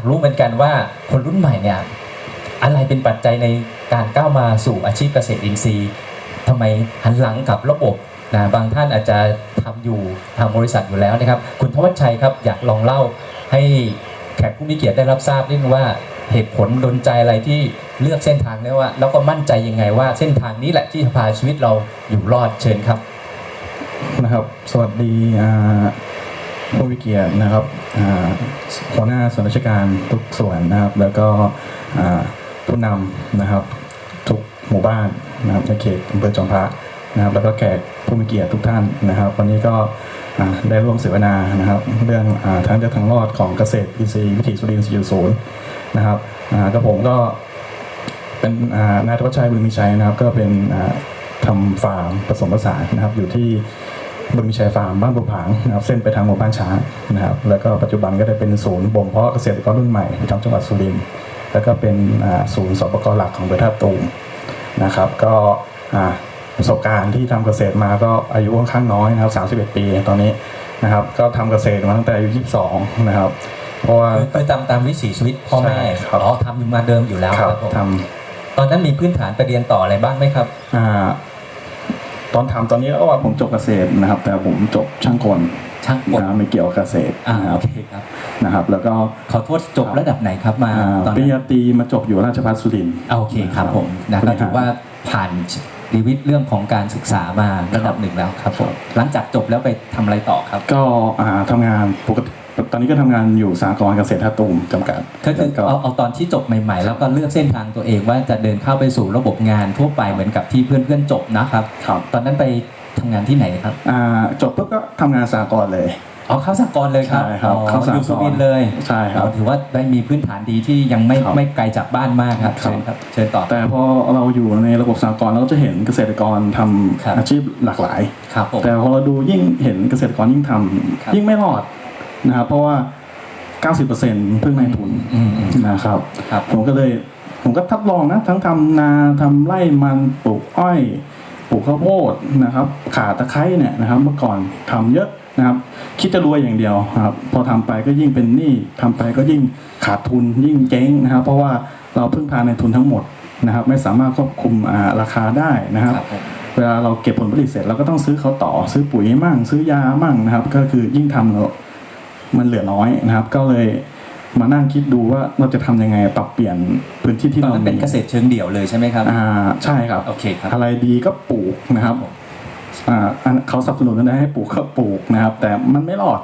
ากรู้เหมือนกันว่าคนรุ่นใหม่เนี่ยอะไรเป็นปัจจัยในการก้าวมาสู่อาชีพเกษตรอินทรีย์ทำไมหันหลังกับระบบนะบางท่านอาจจะทำอยู่ทางบริษัทอยู่แล้วนะครับ คุณทวัชชัยครับอยากลองเล่าให้แขกผู้มีเกียรติได้รับทราบนิดนึงว่าเหตุผลดนใจอะไรที่เลือกเส้นทางนี้ว่า แล้วก็มั่นใจยังไงว่าเส้นทางนี้แหละที่จะพาชีวิตเราอยู่รอดเชิญครับนะครับ สวัสดีอ่า ผู้วิเกียรตินะครับหัวหน้าส่วนราชการทุกส่วนนะครับ แล้วก็ผู้นำนะครับ ทุกหมู่บ้านนะครับในเขตอำเภอจอมพระนะครับ แล้วก็แขกผู้มีเกียรติทุกท่านนะครับ วันนี้ก็ได้ร่วมเสวนานะครับ เรื่องอาทางเลือกทางรอดของเกษตรอินทรีย์วิถีสุรินทร์4.0นะครับก็ผมก็เป็นนายธวัชชัยบุญมีชัยนะครับ ก็เป็นทำฟาร์มผสมผสานนะครับ อยู่ที่ บุญมีชัยฟาร์มบ้านบุญผางนะครับเส้นไปทางหมู่บ้านช้างนะครับแล้วก็ปัจจุบันก็ได้เป็นศูนย์บ่มเพาะเกษตรกรรุ่นใหม่ประจำจังหวัดสุรินทร์แล้วก็เป็นอ่าศูนย์สปกหลักของเบอร์ท่าตูมนะครับก็อ่าประสบการณ์ที่ทำเกษตรมาก็อายุค่อนข้างน้อยนะครับ31 ปีตอนนี้นะครับก็ทำเกษตรมาตั้งแต่อายุ 22 นะครับเพราะว่าคือตามตามวิถีชีวิตพ่อแม่ใช่ครับอ๋อทำอยู่มาเดิมอยู่แล้วคครัรับบผมทตอนนั้นมีพื้นฐานไปเรียนต่ออะไรบ้างไหมครับำอ่า ตอนทำตอนนี้ก็ว่าผมจบเกษตรนะครับ แต่ผมจบช่างกลช่างกลนะไม่เกี่ยวกับเกษตรอ่านะคโอรับเคครับนะครับ แล้วก็ขอโทษจบระดับไหนครับมาอ่าตอนปริญนั้นญาตรีมาจบอยู่ราชภัฏสุรินทร์อ่าโอเคครับผมนะบก็ริหารถือว่าผ่านชีวิตเรื่องของการศึกษามาระดับหนึ่งแล้วครับผมหลังจากจบแล้วไปทำอะไรต่อครับ ก็อ่าทำงานปกติตอนนี้ก็ทำงานอยู่สากลเกษตรท่าตูมจำกัดก็คือแล้วเอาเอาตอนที่จบใหม่ๆ แล้วก็เลือกเส้นทางตัวเองว่าจะเดินเข้าไปสู่ระบบงานทั่วไปเหมือนกับที่เพื่อนๆจบนะครับ ครับตอนนั้นไปทำงานที่ไหนครับอ่าจบปุ๊บก็ทำงานสากลเลย อ๋อเข้าสากลเลยครับใช่ครับอ๋อเข้าสากลอยู่สุรินทร์เลยใช่ครับอ๋อถือว่าได้มีพื้นฐานดีที่ยังไม่ครับไม่ไกลจากบ้านมากครับครับ เชิญครับเชิญต่อ แต่พอเราอยู่ในระบบสากลเราก็จะเห็นเกษตรกรทำครับ อาชีพหลากหลาย ครับผม แต่พอเราดูยิ่งเห็นเกษตรกรยิ่งทครับำยิ่งไม่รอด นะครับเพราะว่า 90%เพิ่งในทุนอืมอืม นะครับ ครับ ผมก็เลยผมก็ทดลองนะ ทั้งทำนาทำไร่มันปลูกอ้อยปลูกข้าวโพดนะครับ ขาตะไคร้เนี่ยนะครับ เมื่อก่อนทำเยอะนะครับ คิดจะรวยอย่างเดียวครับ พอทำไปก็ยิ่งเป็นหนี้ทำไปก็ยิ่งขาดทุนยิ่งเจ๊งนะครับ เพราะว่าเราพึ่งพาในทุนทั้งหมดนะครับ ไม่สามารถควบคุมอ่าราคาได้นะครับครับผมเวลาเราเก็บผลผลิตเสร็จเราก็ต้องซื้อเขาต่อ ซื้อปุ๋ยมั่ง ซื้อยามั่งนะครับ ก็คือยิ่งทำเรา มันเหลือน้อยนะครับ ก็เลยมานั่งคิดดูว่าเราจะทำยังไงปรับเปลี่ยนพื้นที่ที่ตอนเรานั้นเป็นมีเกษตรเชิงเดี่ยวเลยใช่ไหมครับ อ่าใช่ครับโอเคครับ อะไรดีก็ปลูกนะครับอ่าอันเขาสนับสนุนกันได้ให้ปลูกก็ปลูกนะครับ แต่มันไม่รอด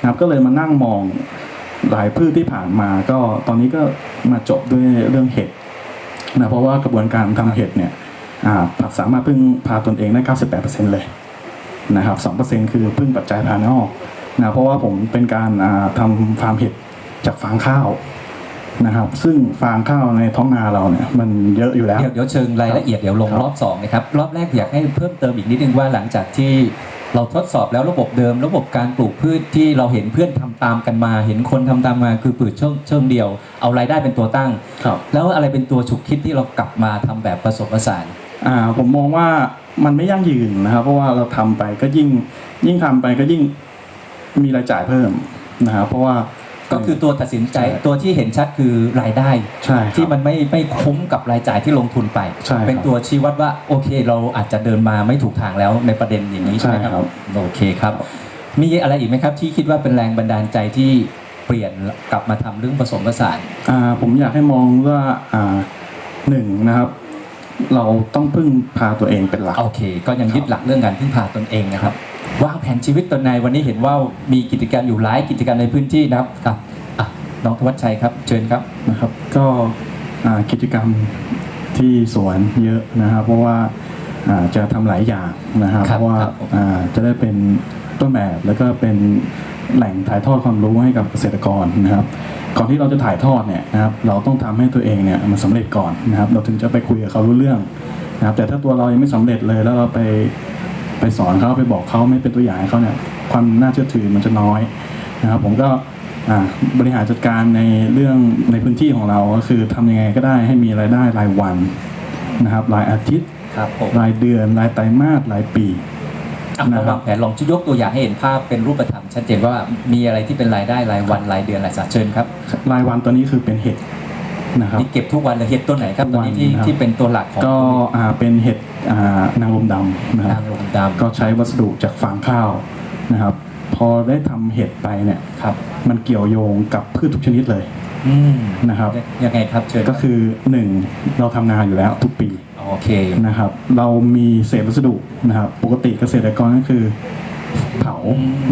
นะครับก็เลยมานั่งมองหลายพืชที่ผ่านมา ก็ตอนนี้ก็มาจบด้วยเรื่องเห็ดนะเพราะว่ากระบวนการทำเห็ดเนี่ยอ่าสามารถพึ่งพาตนเองได้ 98%เลยนะครับ 2%คือพึ่งปัจจัยภายนอก นะเพราะว่าผมเป็นการอ่าทำฟาร์มเห็ดจากฟางข้าวนะครับ ซึ่งฟางข้าวในท้องนาเราเนี่ยมันเยอะอยู่แล้ว เดี๋ยวเดี๋ยวเชิงรายละเอียดเดี๋ยวลงครับรอบสองนะครับรอบแรกอยากให้เพิ่มเติมอีกนิดนึงว่าหลังจากที่เราทดสอบแล้วระบบเดิม ระบบการปลูกพืชที่เราเห็นเพื่อนทำตามกันมา เห็นคนทำตามมาคือปลูกเชิงเชิงเดียว เอารายได้เป็นตัวตั้งครับแล้วอะไรเป็นตัวฉุกคิดที่เรากลับมาทำแบบผสมผสานอ่าผมมองว่ามันไม่ยั่งยืนนะครับเพราะว่าเราทำไปก็ยิ่งยิ่งทำไปก็ยิ่ง มีรายจ่ายเพิ่มนะครับเพราะว่า ก็คือตัวตัดสินใจใช่ตัวที่เห็นชัดคือรายได้ ใช่ครับที่มันไม่ไม่คุ้มกับรายจ่ายที่ลงทุนไป ใช่ครับเป็นตัวชี้วัดว่าโอเคเราอาจจะเดินมาไม่ถูกทางแล้วในประเด็นอย่างนี้ใช่ไหมคใช่ครัรับบโอเคครับ มีอะไรอีกไหมครับ ที่คิดว่าเป็นแรงบันดาลใจที่เปลี่ยนกลับมาทำเรื่องผสมผสาน อ่าผมอยากให้มองว่าอ่าหนึ่งนะครับ เราต้องพึ่งพาตัวเองเป็นหลัก โอเค ก็ยังยึดหลักเรื่องการพึ่งพาตนเองนะครับวางแผนชีวิตตนในวันนี้เห็นว่ามีกิจกรรมอยู่หลายกิจกรรมในพื้นที่นะครับครับอะน้องธวัชชัยครับ เชิญครับนะครับ ก็อ่ากิจกรรมที่สวนเยอะนะครับ เพราะว่าอ่าจะทำหลายอย่างนะครับครับเพราะว่าครับผมอ่าจะได้เป็นต้นแบบแล้วก็เป็นแหล่งถ่ายทอดความรู้ให้กับเกษตรกรนะครับ ก่อนที่เราจะถ่ายทอดเนี่ยนะครับ เราต้องทำให้ตัวเองเนี่ยมันสำเร็จก่อนนะครับ เราถึงจะไปคุยกับเขารู้เรื่องนะครับ แต่ถ้าตัวเรายังไม่สำเร็จเลยแล้วเราไป ไปสอนเขาไปบอกเขาไม่เป็นตัวอย่างให้เขาเนี่ยความน่าเชื่อถือมันจะน้อยนะครับผมก็อ่าบริหารจัดการในเรื่องในพื้นที่ของเราก็คือทำยังไงก็ได้ให้มีรายได้รายวันนะครับรายอาทิตย์ครับผมรายเดือนรายไตรมาสรายปีอะนะระครัวาบงแผนลองยกตัวอย่างให้เห็นภาพเป็นรูปธรรมชัดเจนว่ามีอะไรที่เป็นรายได้รายวันรายเดือนรายสัปดาห์เชิญครับรายวันตัวนี้คือเป็นเห็ดนะครับนี่เก็บทุกวันเลยเห็ดตัวไหนครับตอนนี้ที่วันครับที่เป็นตัวหลักของก็อ่าเป็นเห็ด อ่านางลมดำนะครันาบงลมดำ ก็ใช้วัสดุจากฟางข้าวนะครับ พอได้ทำเห็ดไปเนี่ยครับ มันเกี่ยวโยงกับพืชทุกชนิดเลยอืมนะครับ ยังไงครับเชิญก็คือหนึ่งเราทำนาอยู่แล้วทุกปีโอเคนะครับ เรามีเศษวัสดุนะครับ ปกติเกษตรกรก็คือเผา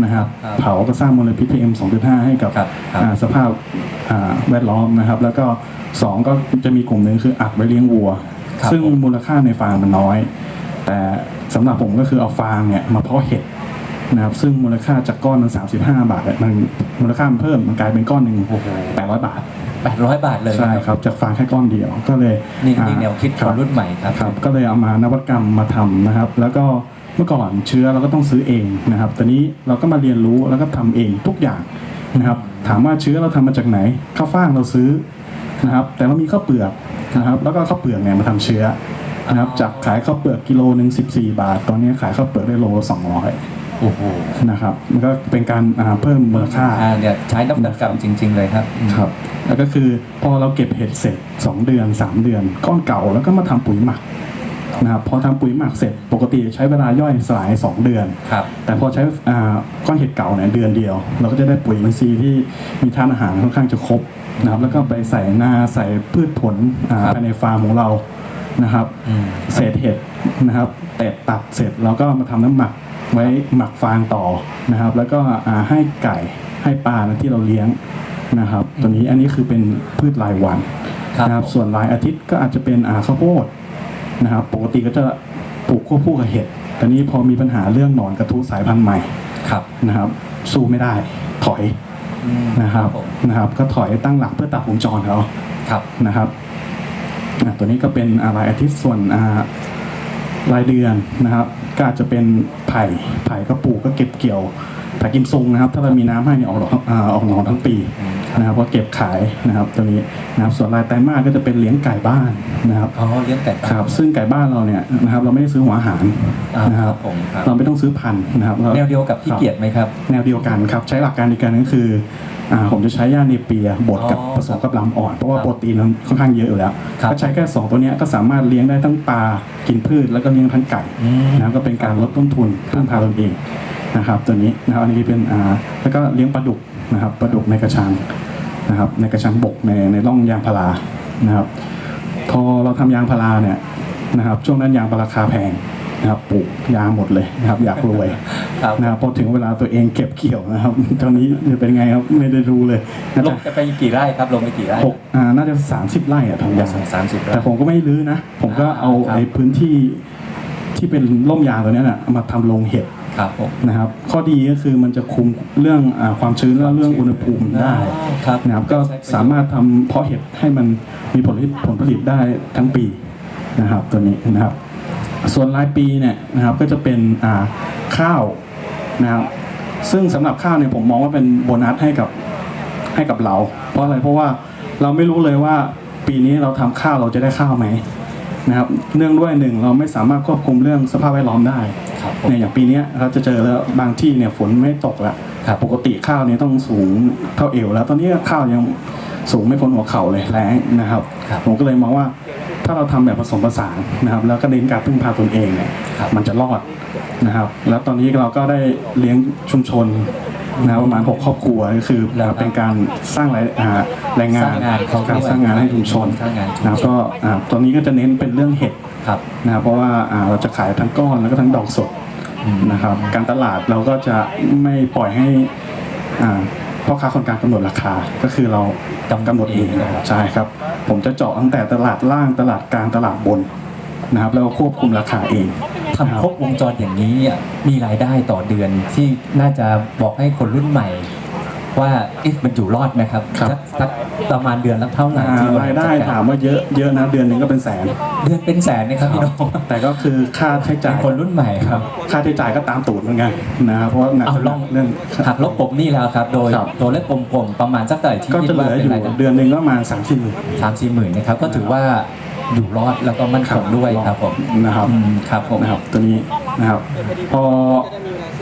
นะครับครับ เผาก็สร้างมลพิษ PM 2.5 ให้กับ ครับครับ อ่าสภาพอ่าแวดล้อมนะครับ แล้วก็สองก็จะมีกลุ่มหนึ่งคืออัดไว้เลี้ยงวัว ครับซึ่งผม มูลค่าในฟาร์มมันน้อย แต่สำหรับผมก็คือเอาฟางเนี่ยมาเพาะเห็ดนะครับซึ่งมูลค่าจากก้อนมัน35 บาทเนี่ยมันมูลค่ามันเพิ่มมันกลายเป็นก้อนหนึ่งโอ้โห800 บาท แปดร้อยบาทเลย ใช่ครับจากฟางแค่ก้อนเดียวก็เลยนี่อ่านี่แนวคิดคนรุ่นใหม่ครับ ครับ ก็เลยเอามานวัตกรรมมาทำนะครับ แล้วก็เมื่อก่อนเชื้อเราก็ต้องซื้อเองนะครับตอนนี้เราก็มาเรียนรู้แล้วก็ทำเองทุกอย่างนะครับ ถามว่าเชื้อเราทำมาจากไหนข้าวฟ่างเราซื้อ นะครับ แต่เรามีข้าวเปลือกนะครับ แล้วก็ข้าวเปลือกเนี่ยมาทำเชื้อนะครับ จากขายข้าวเปลือกกิโลหนึ่ง14บาท ตอนนี้ขายข้าวเปลือกได้โล200โอ้โหนะครับ มันก็เป็นการอ่าเพิ่มมูลค่าอ่าเนี่ยใช้นวัตกรรมจริง ๆ เลยครับ ครับ แล้วก็คือพอเราเก็บเห็ดเสร็จ 2 เดือน 3 เดือนก้อนเก่าแล้วก็มาทำปุ๋ยหมัก นะครับพอทำปุ๋ยหมักเสร็จปกติใช้เวลาย่อยสลาย 2 เดือน ครับ แต่พอใช้อ่าก้อนเห็ดเก่าเนี่ยเดือนเดียว เราก็จะได้ปุ๋ยอินทรีย์ที่มีธาตุอาหารค่อนข้างจะครบนะครับแล้วก็ไปใส่นาใส่พืชผลอ่าครับ ภายในฟาร์มของเรานะครับอืม เศษเห็ดนะครับแตะตัดเสร็จเราก็มาทำน้ำหมักไว้หมักฟางต่อนะครับ แล้วก็อ่าให้ไก่ให้ปลานะที่เราเลี้ยงนะครับ ตัวนี้อันนี้คือเป็นพืชรายวัน ครับ นะครับส่วนรายอาทิตย์ก็อาจจะเป็นอ่าข้าวโพด นะครับ ปกติก็จะปลูกควบคู่กับเห็ดแต่นี้พอมีปัญหาเรื่องหนอนกระทุสายพันธุ์ใหม่ครับนะครับ สู้ไม่ได้ถอยอืมนะครับผมนะครับ ก็ถอยตั้งหลักเพื่อตัดวงจรเขาครับนะครับอะตัวนี้ก็เป็นอ่ารายอาทิตย์ส่วนอ่ารายเดือนนะครับก็อาจจะเป็นไผ่ไผ่ก็ปลูกก็เก็บเกี่ยวไผ่กิมซุงนะครับ ถ้าเรามีน้ำให้เนี่ยออกดอกอ่าออกหนอนทั้งปีอืม นะครับก็เก็บขายนะครับตัวนี้นะครับส่วนรายไตรมาสก็จะเป็นเลี้ยงไก่บ้านนะครับอ๋อเลี้ยงไก่บ้านครับซึ่งไก่บ้านเราเนี่ยนะครับเราไม่ได้ซื้อหัวอาหารอ่านะคครัรับบผมครับเราไม่ต้องซื้อพันธุ์นะครับราแนวเดียวกับขี้เกียจไหมครับแนวเดียวกันครับใช้หลักการเดียวกันก็คืออ่าผมจะใช้ย่าเนเปียบดกับอ๋อผสมกับลำอ่อน เพราะว่าครับโปรตีนมันค่อนข้างเยอะอยู่แล้วครับก็ใช้แค่ 2 ตัวเนี้ยก็สามารถเลี้ยงได้ทั้งปลากินพืชแล้วก็เลี้ยงทั้งไก่อืมนะครับก็เป็นการลดต้นทุนพึ่งพาตนเอง นะครับตัวนี้นะครับอันนี้เป็นอ่าแล้วก็เลี้ยงปลาดุกนะครับปลาดุกในกระชังนะครับในกระชังบกในในร่องยางพารานะครับพอเราทำยางพาราเนี่ยนะครับช่วงนั้นยางพาราราคาแพงนะครับปลูกยางหมดเลยนะครับ อยากรวยครับนะครับพอถึงเวลาตัวเองเก็บเกี่ยวนะครับ ตอนนี้จะเป็นไงครับไม่ได้รู้เลยนะลครังบจะไปกี่ไร่ครับลงไปกี่ไร่หกอ่าน่าจะสามสิบไร่อะทำยางสามสิบไร่แต่ผมก็ไม่รื้อนะ ผมก็เอาครับไอ้พื้นที่ที่เป็นร่มยางตัวเนี้ยน่ะเอามาทำโรงเห็ด ครับผม นะครับ ข้อดีก็คือมันจะคุมเรื่องอาความชื้นและเรื่องอุณหภูมิได้ครับนะครับก็สามารถทำเพาะเห็ดให้มันมีผลผลิตผลผลิตได้ทั้งปีนะครับตัวนี้นะครับ ส่วนรายปีเนี่ยนะครับก็จะเป็นอ่าข้าวนะครับซึ่งสำหรับข้าวเนี่ยผมมองว่าเป็นโบนัสให้กับให้กับเรา เพราะอะไรเพราะว่าเราไม่รู้เลยว่าปีนี้เราทำข้าวเราจะได้ข้าวไหม นะครับเนื่องด้วยหนึ่งเราไม่สามารถควบคุมเรื่องสภาพแวดล้อมได้ครับผม เนี่ยอย่างปีเนี้ยเราจะเจอแล้วบางที่เนี่ยฝนไม่ตกละครับปกติข้าวเนี่ยต้องสูงเท่าเอวแล้ว ตอนนี้ข้าวยังสูงไม่พ้นหัวเข่าเลยแรงนะครับ ครับ ผมก็เลยมองว่าถ้าเราทำแบบผสมผสานนะครับ แล้วก็เน้นการพึ่งพาตนเองเนี่ยครับมันจะรอดนะครับ แล้วตอนนี้เราก็ได้เลี้ยงชุมชน นะครับประมาณ6ครอบครัวก็คือแล้วครับเป็นการสร้างรายอ่าแรงงานสร้างงานเขาการด้วยสร้างงานให้ชุมชนสร้างงานชุมชน นะครับก็อ่าตอนนี้ก็จะเน้นเป็นเรื่องเห็ด ครับ นะครับเพราะว่าอ่าเราจะขายทั้งก้อนแล้วก็ทั้งดอกสดอืมนะครับการตลาดเราก็จะไม่ปล่อยให้อ่าพ่อค้าคนกลางกำหนดราคาก็คือเรากำหนดเองใช่ครับ ผมจะเจาะตั้งแต่ตลาดล่างตลาดกลางตลาดบนนะครับแล้วก็ควบคุมราคาเอง ทำครบวงจรอย่างนี้อะมีรายได้ต่อเดือนที่น่าจะบอกให้คนรุ่นใหม่ ว่าเอ๊ะมันอยู่รอดนะครับครับ สักสักประมาณเดือนละเท่าไหร่อ่าที่บรายได้จักถามว่าเยอะเยอะนะเดือนหนึ่งก็เป็นแสน เดือนเป็นแสนนะครับพี่น้องแต่ก็คือค่าใช้เป็จ่านยคนรุ่นใหม่ครับ ค่าใช้จ่ายก็ตามตูดเหมือนกันนะครับเพราะว่าหนักเอาลอง เรื่อง หักลบปมหนี่แล้วครับ โดยครับ ตัวเลขกลมๆประมาณสักเท่าไหร่ที่ก็คิดจะเหว่าลือเป็อนยู่รายได้เดือนหนึ่งก็ประมาณสามสี่หมื่น สามสี่หมื่นนะครับก็ถือว่า อยู่รอดแล้วก็มั่นคงด้วยครับผมนะครับอืมครับผมนะครับตัวนี้นะครับ พอ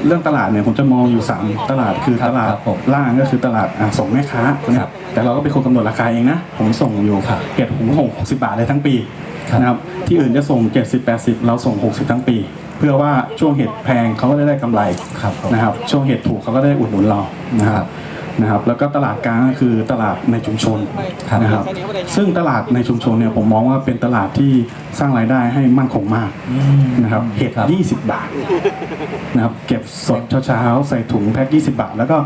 เรื่องตลาดเนี่ยผมจะมองอยู่ 3 ตลาดคือครับตลาดครับผมล่างก็คือตลาดอะส่งแม่ค้านะคครัรับบแต่เราก็เป็นคนกำหนดราคาเองนะ ผมส่งอยู่ครับเห็ดผมส่ง60 บาทเลยทั้งปีครับนะครับที่อื่นจะส่ง 70 80 เราส่ง 60 ทั้งปี เพื่อว่าช่วงเห็ดแพงเขาก็ได้ได้กำไรครับผมนะครับ ช่วงเห็ดถูกเขาก็ได้อุดหนุนเรานะคครัรับบ นะครับแล้วก็ตลาดกลางก็คือตลาดในชุมชนครับนะครับซึ่งตลาดในชุมชนเนี่ยผมมองว่าเป็นตลาดที่สร้างรายได้ให้มั่นคงมากอืมนะครับเห็ดครับ20 บาทนะครับเก็บสดเช้าๆใส่ถุงแพ็ค20 บาท แล้วก็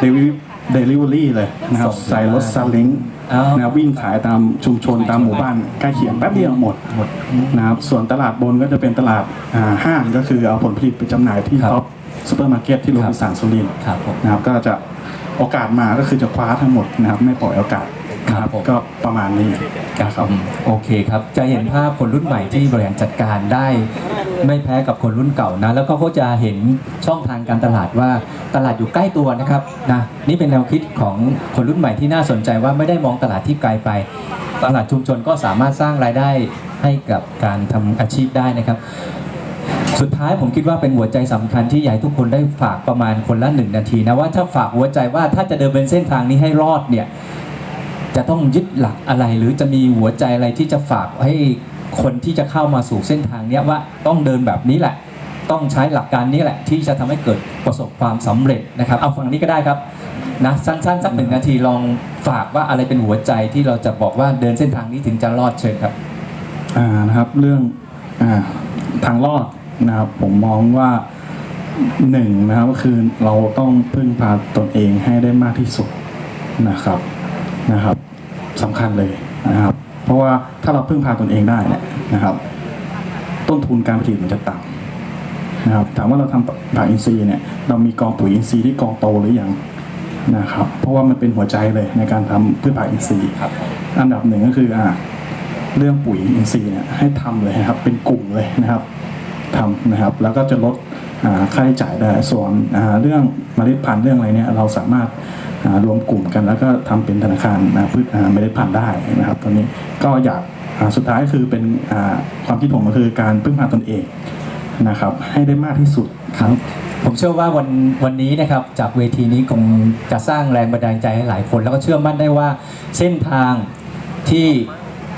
เดลิเดลิเวอรี่เลยนะครับส่งใส่รถซาเล้งอ้าวนะครับวิ่งขายตามชุมชนตามหมู่บ้านใกล้เคียงแป๊บเดียวหมดหมดนะครับส่วนตลาดบนก็จะเป็นตลาดอ่าห้างก็คือเอาผลผลิตไปจำหน่ายที่ครับท็อปซูเปอร์มาร์เก็ตที่โรบินสันสุรินทร์ครับผมนะครับก็จะ โอกาสมาก็คือจะคว้าทั้งหมดนะครับ ไม่ปล่อยโอกาสนะคครัรับบผมก็ประมาณนี้นะครับอืมโอเคครับ จะเห็นภาพคนรุ่นใหม่ที่บริหารจัดการได้ ไม่แพ้กับคนรุ่นเก่านะ แล้วก็เขาจะเห็นช่องทางการตลาดว่าตลาดอยู่ใกล้ตัวนะครับนะนี่เป็นแนวคิดของคนรุ่นใหม่ที่น่าสนใจว่าไม่ได้มองตลาดที่ไกลไป ตลาดชุมชนก็สามารถสร้างรายได้ให้กับการทำอาชีพได้นะครับ สุดท้ายผมคิดว่าเป็นหัวใจสำคัญที่อยากให้ทุกคนได้ฝากประมาณคนละหนึ่งนาทีนะว่าถ้าฝากหัวใจว่าถ้าจะเดินเป็นเส้นทางนี้ให้รอดเนี่ยจะต้องยึดหลักอะไรหรือจะมีหัวใจอะไรที่จะฝากให้คนที่จะเข้ามาสู่เส้นทางเนี้ยว่าต้องเดินแบบนี้แหละ ต้องใช้หลักการนี้แหละ ที่จะทำให้เกิดประสบความสำเร็จนะครับเอาฝั่งนี้ก็ได้ครับนะสั้นๆสักหนึ่งนาทีลองฝากว่าอะไรเป็นหัวใจที่เราจะบอกว่าเดินเส้นทางนี้ถึงจะรอดเชิญครับอ่านะครับเรื่องอ่าทางรอด นะครับผมมองว่าหนึ่งนะครับก็คือเราต้องพึ่งพาตนเองให้ได้มากที่สุดนะครับนะครับสำคัญเลยนะครับ เพราะว่าถ้าเราพึ่งพาตนเองได้เนี่ยนะครับ ต้นทุนการผลิตมันจะต่ำนะครับถามว่าเราทำผักอินทรีย์เนี่ยเรามีกองปุ๋ยอินทรีย์ที่กองโตหรือยังนะครับ เพราะว่ามันเป็นหัวใจเลยในการทำพืชผักอินทรีย์ครับอันดับหนึ่งก็คืออ่าเรื่องปุ๋ยอินทรีย์เนี่ยให้ทำเลยนะครับ เป็นกลุ่มเลยนะครับ ทำนะครับ แล้วก็จะลดค่าใช้จ่ายได้ส่วนเรื่องเมล็ดพันธุ์เรื่องอะไรเนี่ยเราสามารถารวมกลุ่มกัน แล้วก็ทำเป็นธนาคารพืชเมล็ดพันธุ์ได้นะครับ ตอนนี้ก็อยากสุดท้ายคือเป็นความคิดผมก็คือการพึ่งพาตนเองนะครับ ให้ได้มากที่สุดครับผมเชื่อว่าวันวันนี้นะครับจากเวทีนี้คงจะสร้างแรงบันดาลใจให้หลายคน แล้วก็เชื่อมั่นได้ว่าเส้นทางที่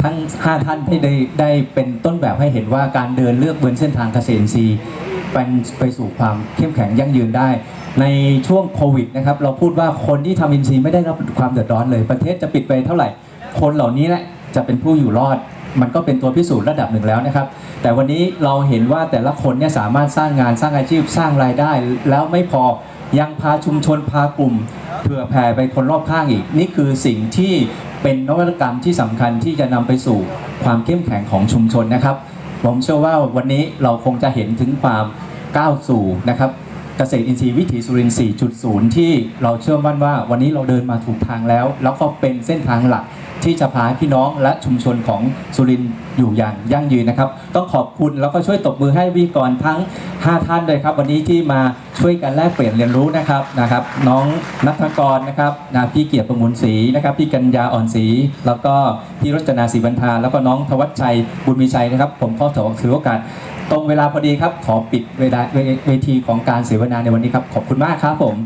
ทั้ง 5 ท่านที่ได้ได้เป็นต้นแบบให้เห็นว่าการเดินเลือกบนเส้นทางเกษตรอินทรีเป็นไปสู่ความเข้มแข็งยั่งยืนได้ ในช่วงโควิดนะครับเราพูดว่าคนที่ทำอินทรีย์ไม่ได้รับความเดือดร้อนเลย ประเทศจะปิดไปเท่าไหร่ คนเหล่านี้แหละจะเป็นผู้อยู่รอด มันก็เป็นตัวพิสูจน์ระดับหนึ่งแล้วนะครับ แต่วันนี้เราเห็นว่าแต่ละคนเนี่ยสามารถสร้างงานสร้างอาชีพสร้างรายได้ แล้วไม่พอยังพาชุมชนพากลุ่มเผื่อแผ่ไปคนรอบข้างอีก นี่คือสิ่งที่ เป็นนวัตกรรมที่สำคัญที่จะนำไปสู่ความเข้มแข็งของชุมชนนะครับ ผมเชื่อว่าวันนี้เราคงจะเห็นถึงความก้าวสู่นะครับเกษตรอินทรีย์วิถีสุรินทร์4.0 ที่เราเชื่อมั่นว่าวันนี้เราเดินมาถูกทางแล้ว แล้วก็เป็นเส้นทางหลัก ที่จะพาให้พี่น้องและชุมชนของสุรินทร์อยู่อย่างยั่งยืนนะครับ ต้องขอบคุณแล้วก็ช่วยตบมือให้วิกรทั้ง 5 ท่านเลยครับ วันนี้ที่มาช่วยกันแลกเปลี่ยนเรียนรู้นะครับนะครับ น้องนัทกรนะครับนะพี่เกียรติประมูลศรีนะครับ พี่กัญญาอ่อนศรีแล้วก็พี่รจนาศรีบรรทาแล้วก็น้องธวัชชัยบุญมีชัยนะครับ ผมขอถือโอกาสตรงเวลาพอดีครับ ขอปิดเวลาเวเวทีของการเสวนาในวันนี้ครับ ขอบคุณมากครับผม